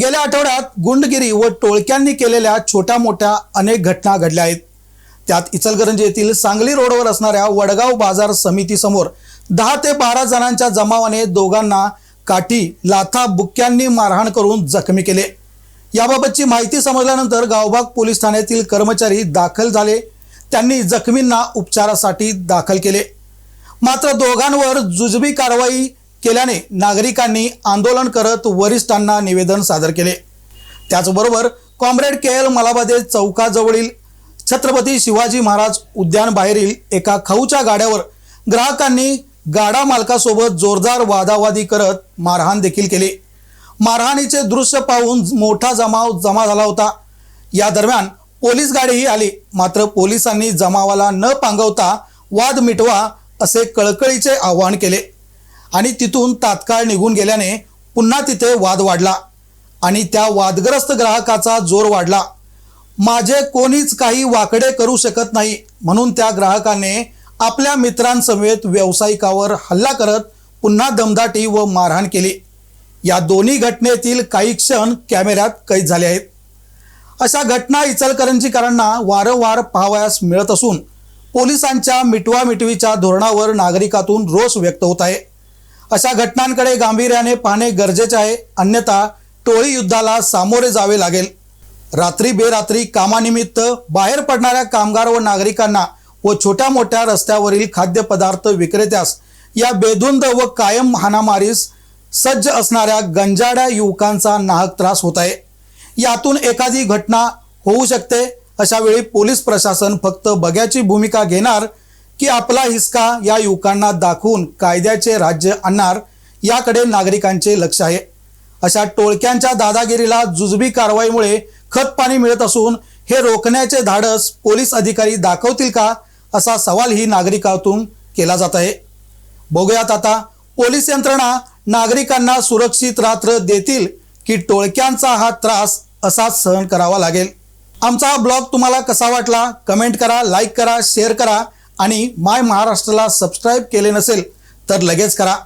गेल्या आठवड्यात गुंडगिरी व टोळक्यांनी केलेल्या छोट्या मोठ्या अनेक घटना घडल्या आहेत. त्यात इचलकरंजी येथील सांगली रोडवर असणाऱ्या वडगाव बाजार समितीसमोर दहा ते बारा जणांच्या जमावाने दोघांना काठी लाथा बुक्क्यांनी मारहाण करून जखमी केले. याबाबतची माहिती समजल्यानंतर गावभाग पोलीस ठाण्यातील कर्मचारी दाखल झाले. त्यांनी जखमींना उपचारासाठी दाखल केले. मात्र दोघांवर जुजबी कारवाई केल्याने नागरिकांनी आंदोलन करत वरिष्ठांना निवेदन सादर केले. त्याचबरोबर कॉम्रेड के एल मलाबादे चौकाजवळील छत्रपती शिवाजी महाराज उद्यानबाहेरील एका खाऊच्या गाड्यावर ग्राहकांनी गाडा मालकासोबत जोरदार वादावादी करत मारहाण देखील केली. मारहाणीचे दृश्य पाहून मोठा जमाव जमा झाला होता. या दरम्यान पोलीस गाडीही आली. मात्र पोलिसांनी जमावाला न पांगवता वाद मिटवा असे कळकळीचे आवाहन केले. आणि तिथून तात्काळ निघून गेल्याने पुन्हा तिथे वाद वाढला आणि त्या वादग्रस्त ग्राहकाचा जोर वाढला. माझे कोणीच काही वाकडे करू शकत नाही म्हणून त्या ग्राहकाने आपल्या मित्रांसमवेत व्यावसायिकावर हल्ला करत पुन्हा दमदाटी व मारहाण केली. या दोन्ही घटनेतील काही क्षण कॅमेऱ्यात कैद झाले आहेत. अशा घटना इचलकरंजीकरांना वारंवार पाहावयास मिळत असून पोलिसांच्या मिटवा मिटवीच्या धोरणावर नागरिकातून रोष व्यक्त होत आहे. अशा घटनांकडे गांभीर्याने पाहणे गरजेचे आहे. अन्यथा टोळी युद्धाला सामोरे जावे लागेल. रात्री बेरात्री कामानिमित्त बाहेर पडणाऱ्या कामगार व नागरिकांना व छोट्या मोठ्या रस्त्यावरील खाद्यपदार्थ विक्रेत्यास या बेधुंद व कायम हाणामारीस सज्ज असणाऱ्या गंजाड्या युवकांचा नाहक त्रास होत आहे. यातून एखादी घटना होऊ शकते अशा वेळी पोलीस प्रशासन फक्त बघ्याची भूमिका घेणार की आपला हिसका या युवकांना दाखवून कायद्याचे राज्य आणणार याकडे नागरिकांचे लक्ष आहे. अशा टोळक्यांच्या दादागिरीला जुजबी कारवाईमुळे खतपाणी मिळत असून हे रोखण्याचे धाडस पोलीस अधिकारी दाखवतील का असा सवालही नागरिकातून केला जात आहे. बघूयात आता पोलीस यंत्रणा नागरिकांना सुरक्षित रात्र देतील की टोळक्यांचा हा त्रास असा सहन करावा लागेल. आमचा हा ब्लॉग तुम्हाला कसा वाटला? कमेंट करा लाईक करा शेअर करा. आणि माय महाराष्ट्राला सबस्क्राईब केले नसेल तर लगेच करा.